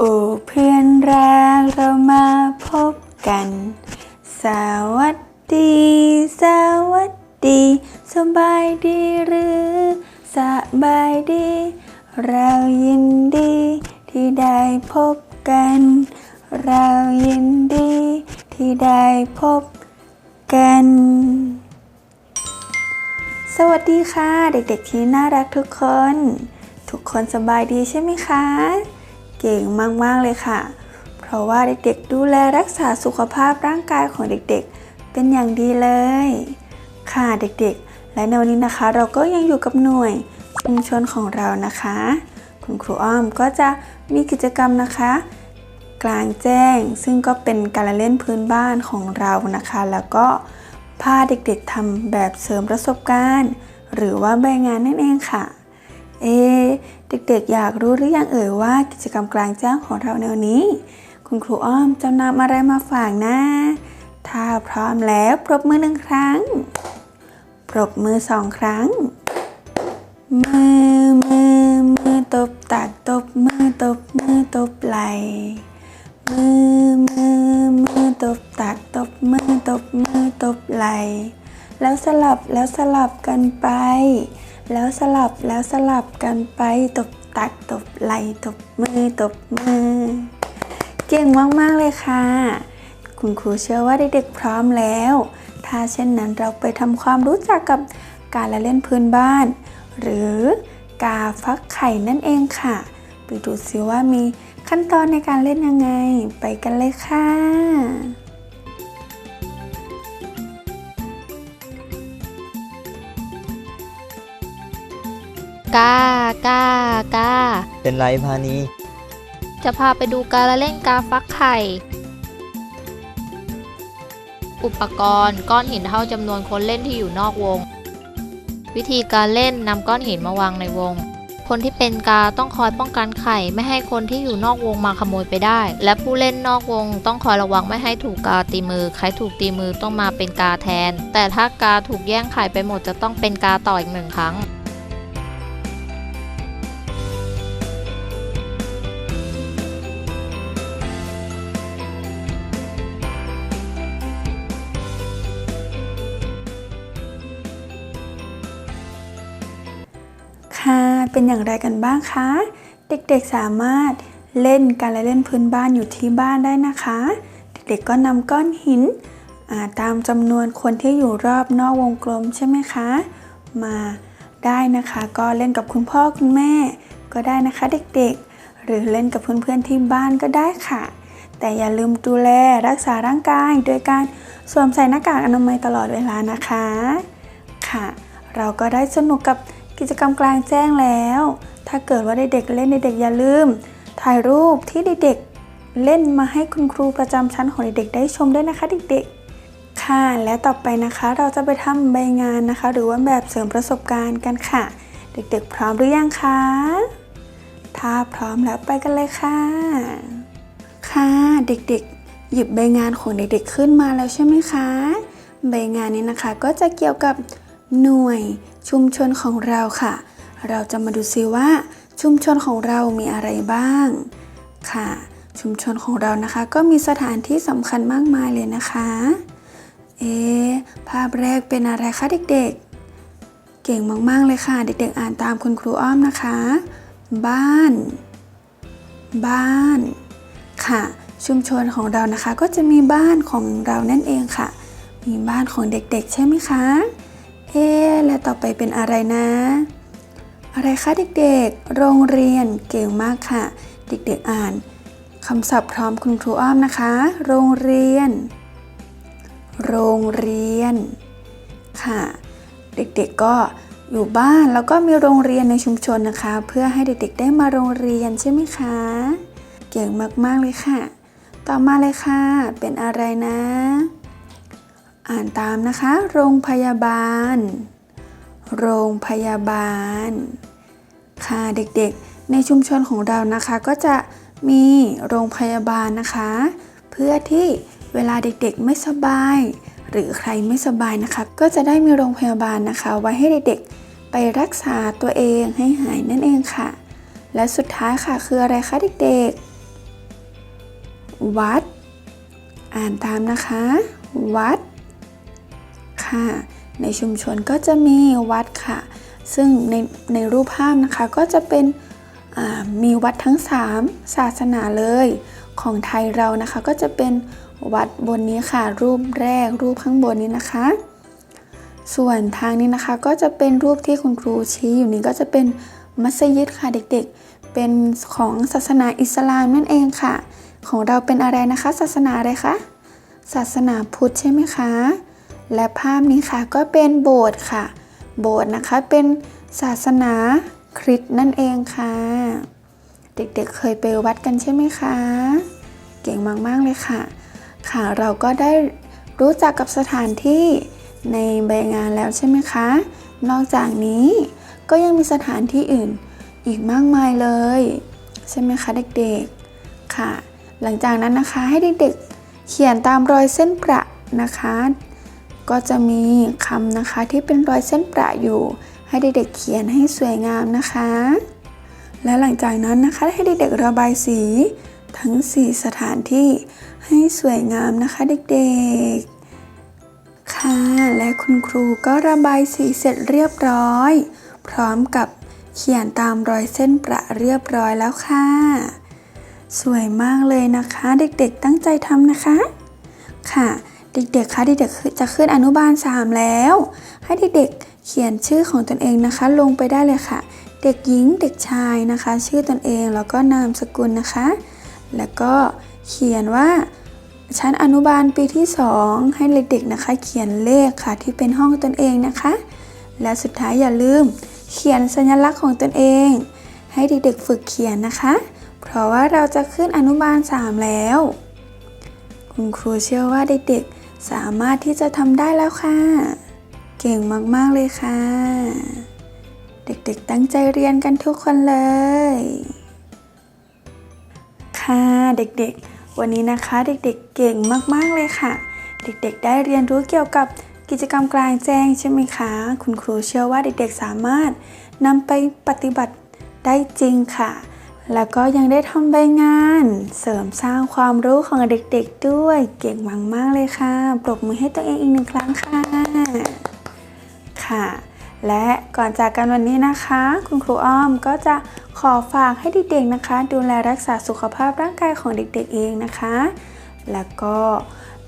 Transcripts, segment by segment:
โอ้เพื่อนรักเรามาพบกัน สวัสดี สวัสดี สบายดีหรือ สบายดี เรายินดีที่ได้พบกัน เรายินดีที่ได้พบกัน สวัสดีค่ะ เด็กๆที่น่ารักทุกคน ทุกคนสบายดีใช่ไหมคะ เก่งมากๆเลยค่ะ เพราะว่าเด็กๆดูแลรักษาสุขภาพร่างกายของเด็กๆ เป็นอย่างดีเลย ค่ะเด็กๆ และในวันนี้นะคะ เราก็ยังอยู่กับหน่วยชุมชนของเรานะคะ คุณครูอ้อมก็จะมีกิจกรรมนะคะ กลางแจ้งซึ่งก็เป็นการเล่นพื้นบ้านของเรานะคะ แล้วก็พาเด็กๆทำแบบเสริมประสบการณ์ หรือว่าใบงานนั่นเองค่ะ เอ เด็กๆ อยากรู้หรือยังเอ่ยว่ากิจกรรมกลางแจ้งของเราในวันนี้ คุณครูอ้อมจะนำอะไรมาฝากนะ ถ้าพร้อมแล้วปรบมือหนึ่งครั้ง ปรบมือสองครั้ง มือมือมือตบตักตบมือตบมือตบไหลมือมือมือตบตักตบมือตบมือตบไหลแล้วสลับแล้วสลับกันไป แล้วสลับแล้วสลับกันไปตบ ตักตบไหลตบมือตบมือ เก่งมาก ๆ เลยค่ะ คุณครูเชื่อว่าเด็กๆพร้อมแล้ว ถ้าเช่นนั้นเราไปทำความรู้จักกับการละเล่นพื้นบ้าน หรือกาฟักไข่นั่นเองค่ะ ไปดูซิว่ามีขั้นตอนในการเล่นยังไง ไปกันเลยค่ะ กากากาเป็นไรพานีจะพาไปดูการละเล่นกาฟักไข่ อุปกรณ์ก้อนหินเท่าจำนวนคนเล่นที่อยู่นอกวง วิธีการเล่นนำก้อนหินมาวางในวง คนที่เป็นกาต้องคอยป้องกันไข่ ไม่ให้คนที่อยู่นอกวงมาขโมยไปได้ และผู้เล่นนอกวงต้องคอยระวังไม่ให้ถูกกาตีมือ ใครถูกตีมือต้องมาเป็นกาแทน แต่ถ้ากาถูกแย่งไข่ไปหมดจะต้องเป็นกาต่ออีกหนึ่งครั้ง ค่ะเป็นอย่างไรกันบ้างคะ เด็กๆสามารถเล่นการละเล่นพื้นบ้านอยู่ที่บ้านได้นะคะ เด็กๆก็นำก้อนหินตามจำนวนคนที่อยู่รอบนอกวงกลมใช่ไหมคะ มาได้นะคะก็เล่นกับคุณพ่อคุณแม่ ก็ได้นะคะเด็กๆ หรือเล่นกับเพื่อนๆที่บ้านก็ได้ค่ะ แต่อย่าลืมดูแลรักษาร่างกายโดยการสวมใส่หน้ากากอนามัยตลอดเวลานะคะ ค่ะ เราก็ได้สนุกกับ กิจกรรมกลางแจ้งแล้ว ถ้าเกิดว่าเด็กๆเล่นเด็กๆอย่าลืม ถ่ายรูปที่เด็กๆเล่นมาให้คุณครูประจำชั้นของเด็กๆได้ชมด้วยนะคะเด็กๆ ค่ะ และต่อไปนะคะ เราจะไปทำใบงานนะคะ หรือว่าแบบเสริมประสบการณ์กันค่ะ เด็กๆ พร้อมหรือยังคะถ้าพร้อมแล้วไปกันเลยค่ะ ค่ะเด็กๆ หยิบใบงานของเด็กๆขึ้นมาแล้วใช่ไหมคะ ใบงานนี้นะคะก็จะเกี่ยวกับ หน่วยชุมชนของเราค่ะ เราจะมาดูซิว่า ชุมชนของเรามีอะไรบ้างค่ะ ชุมชนของเรานะคะ ก็มีสถานที่สำคัญมากมายเลยนะคะ เอ๊ะภาพแรกเป็นอะไรคะเด็กๆ เก่งมากๆเลยค่ะ เด็กๆ อ่านตามคุณครูอ้อมนะคะ บ้าน บ้าน ค่ะ ชุมชนของเรานะคะ ก็จะมีบ้านของเรานั่นเองค่ะ มีบ้านของเด็กๆ ใช่ไหมคะ เอ๊และต่อไปเป็นอะไรนะ อะไรคะเด็กๆ โรงเรียนเก่งมากค่ะ เด็กๆอ่านคำศัพท์พร้อมคุณครูอ้อมนะคะ โรงเรียน โรงเรียน ค่ะ เด็กๆก็อยู่บ้านแล้วก็มีโรงเรียนในชุมชนนะคะ เพื่อให้เด็กๆได้มาโรงเรียนใช่ไหมคะ เก่งมากๆเลยค่ะ ต่อมาเลยค่ะ เป็นอะไรนะ อ่านตามนะคะ โรงพยาบาล โรงพยาบาล ค่ะเด็กๆ ในชุมชนของเรานะคะ ก็จะมีโรงพยาบาลนะคะ เพื่อที่เวลาเด็กๆไม่สบาย หรือใครไม่สบายนะคะ ก็จะได้มีโรงพยาบาลนะคะ ไว้ให้เด็กๆ ไปรักษาตัวเองให้หายนั่นเองค่ะ และสุดท้ายค่ะคืออะไรคะเด็กๆ วัด อ่านตามนะคะ วัด ค่ะ ในชุมชนก็จะมีวัดค่ะ ซึ่งในในรูปภาพนะคะก็จะเป็นมีวัดทั้ง 3 ศาสนาเลย ของไทยเรานะคะก็จะเป็นวัดบนนี้ค่ะ รูปแรกรูปข้างบนนี้นะคะ ส่วนทางนี้นะคะก็จะเป็นรูปที่คุณครูชี้อยู่นี้ก็จะเป็นมัสยิดค่ะเด็กๆ เป็นของศาสนาอิสลามนั่นเองค่ะ ของเราเป็นอะไรนะคะ ศาสนาอะไรคะศาสนาพุทธใช่ไหมคะ และภาพนี้ค่ะก็เป็นโบสถ์ค่ะ โบสถ์นะคะเป็นศาสนาคริสต์นั่นเองค่ะ เด็กๆเเคยไปวัดกันใช่ไหมคะ เก่งมากๆเลยค่ะ ค่ะเราก็ได้รู้จักกับสถานที่ในใบงานแล้วใช่ไหมคะ นอกจากนี้ก็ยังมีสถานที่อื่นอีกมากมายเลย ใช่ไหมคะเด็กๆค่ะ หลังจากนั้นนะคะให้เด็กๆเขียนตามรอยเส้นประนะคะ ก็จะมีคำนะคะที่เป็นรอยเส้นประอยู่ ให้เด็กๆเขียนให้สวยงามนะคะ และหลังจากนั้นนะคะให้เด็กๆระบายสีทั้ง 4 สถานที่ให้สวยงามนะคะเด็กๆ ค่ะ และคุณครูก็ระบายสีเสร็จเรียบร้อย พร้อมกับเขียนตามรอยเส้นประเรียบร้อยแล้วค่ะ สวยมากเลยนะคะ เด็กๆตั้งใจทำนะคะ ค่ะ เด็กๆคะเด็กๆจะขึ้นอนุบาล 3 แล้ว ให้เด็กๆเขียนชื่อของตนเองนะคะ ลงไปได้เลยค่ะ เด็กหญิงเด็กชายนะคะ ชื่อตนเองแล้วก็นามสกุลนะคะ แล้วก็เขียนว่าชั้นอนุบาลปีที่ 2 ให้เด็กๆนะคะ เขียนเลขค่ะที่เป็นห้องตนเองนะคะ และสุดท้ายอย่าลืม เขียนสัญลักษณ์ของตนเอง ให้เด็กๆฝึกเขียนนะคะ เพราะว่าเราจะขึ้นอนุบาล 3 แล้ว คุณครูเชื่อว่าเด็กๆ สามารถที่จะทำได้แล้วค่ะ เก่งมากๆเลยค่ะ เด็กๆตั้งใจเรียนกันทุกคนเลย ค่ะเด็กๆ วันนี้นะคะเด็กๆเก่งมากๆเลยค่ะ เด็กๆได้เรียนรู้เกี่ยวกับกิจกรรมกลางแจ้งใช่ไหมคะ คุณครูเชื่อว่าเด็กๆสามารถนำไปปฏิบัติได้จริงค่ะ แล้วก็ยังได้ทำใบงาน เสริมสร้างความรู้ของเด็กๆด้วย เก่งมากๆเลยค่ะ ปรบมือให้ตัวเองอีกหนึ่งครั้งค่ะ ค่ะ และก่อนจากกันวันนี้นะคะ คุณครูอ้อมก็จะขอฝากให้เด็กๆนะคะ ดูแลรักษาสุขภาพร่างกายของเด็กๆเองนะคะ แล้วก็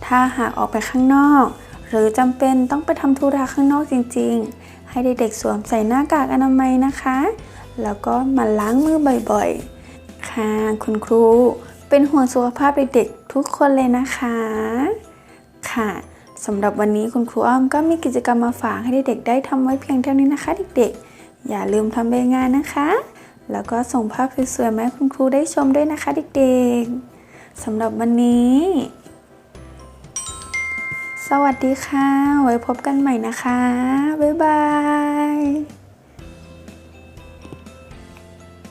ถ้าหากออกไปข้างนอก หรือจำเป็นต้องไปทำธุระข้างนอกจริง ๆ ให้เด็กๆสวมใส่หน้ากากอนามัยนะคะ แล้วก็มาล้างมือบ่อยๆ ค่ะ คุณครู เป็นห่วงสุขภาพเด็กๆทุกคนเลยนะคะ ค่ะสำหรับวันนี้คุณครูอ้อมก็มีกิจกรรมมาฝากให้เด็กๆได้ทำไว้เพียงเท่านี้นะคะเด็กๆ อย่าลืมทำใบงานนะคะ แล้วก็ส่งภาพสวยๆมาให้คุณครูได้ชมด้วยนะคะเด็กๆสำหรับวันนี้ สวัสดีค่ะ ไว้พบกันใหม่นะคะ บ๊ายบาย